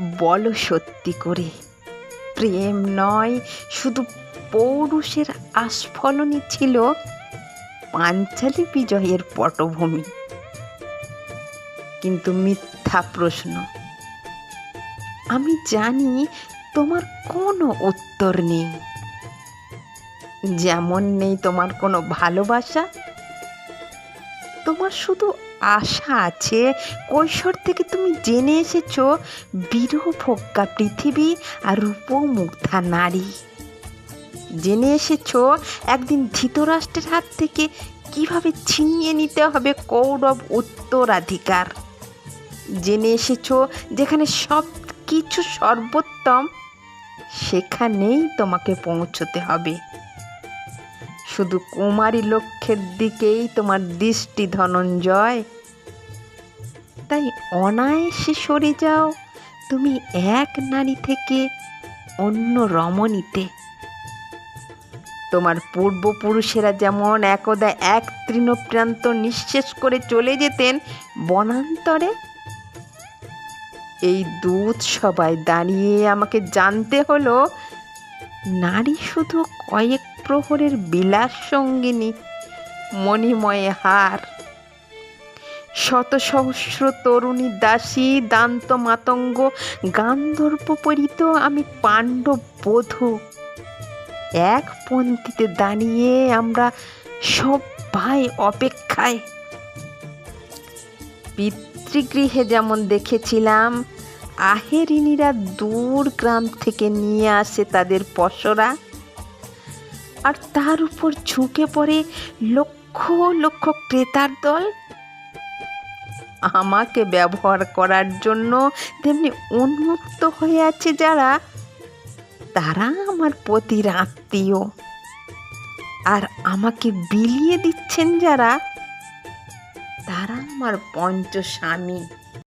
বলো সত্যি করে। প্রেম নয়, শুধু পৌরুষের আস্ফলনই ছিল পাঞ্চালী বিজয়ের পটভূমি। কিন্তু মিথ্যা প্রশ্ন। আমি জানি তোমার কোনো উত্তর নেই। যেমন নেই তোমার কোনো ভালোবাসা, তোমার শুধু আশা আছে? কৈশোর থেকে তুমি জেনে এসেছ বীরভোগ্যা পৃথিবী আর রূপমুগ্ধা নারী। জেনে এসেছ, একদিন ধৃতরাষ্ট্রের হাত থেকে কীভাবে ছিনিয়ে নিতে হবে কৌরব উত্তরাধিকার? জেনে এসেছ, যেখানে সব কিছু সর্বোত্তম, সেখানেই তোমাকে পৌঁছতে হবে। শুধু কুমারী লক্ষ্যের দিকেই তোমার দৃষ্টি ধনঞ্জয়। তাই অনায়াসে সরে যাও, তুমি এক নারী থেকে অন্য রমণীতে। তোমার পূর্বপুরুষেরা যেমন একদা এক তৃণপ্রান্ত নিঃশেষ করে চলে যেতেন বনান্তরে, এই দূত সবাই দাঁড়িয়ে আমাকে জানতে হলো নারী শুধু কয়েক প্রহরের বিলাস সঙ্গিনী, মণিময়ে হার। শত সহস্র তরুণী দাসী, দান্ত মাতঙ্গ, গান্ধর্ব পরিত আমি পাণ্ডব বধূ। এক পন্থীতে দাঁড়িয়ে আমরা সবাই অপেক্ষায়। পিতৃগৃহে যেমন দেখেছিলাম আহেরিনীরা দূর গ্রাম থেকে নিয়ে আসে তাদের পসরা আর তার উপর ঝুঁকে পড়ে লক্ষ লক্ষ ক্রেতার দল। আমাকে ব্যবহার করার জন্য তেমনি উন্মুক্ত হয়ে আছে যারা, তারা আমার পতির আত্মীয়। আর আমাকে বিলিয়ে দিচ্ছেন যারা, তারা আমার পঞ্চস্বামী।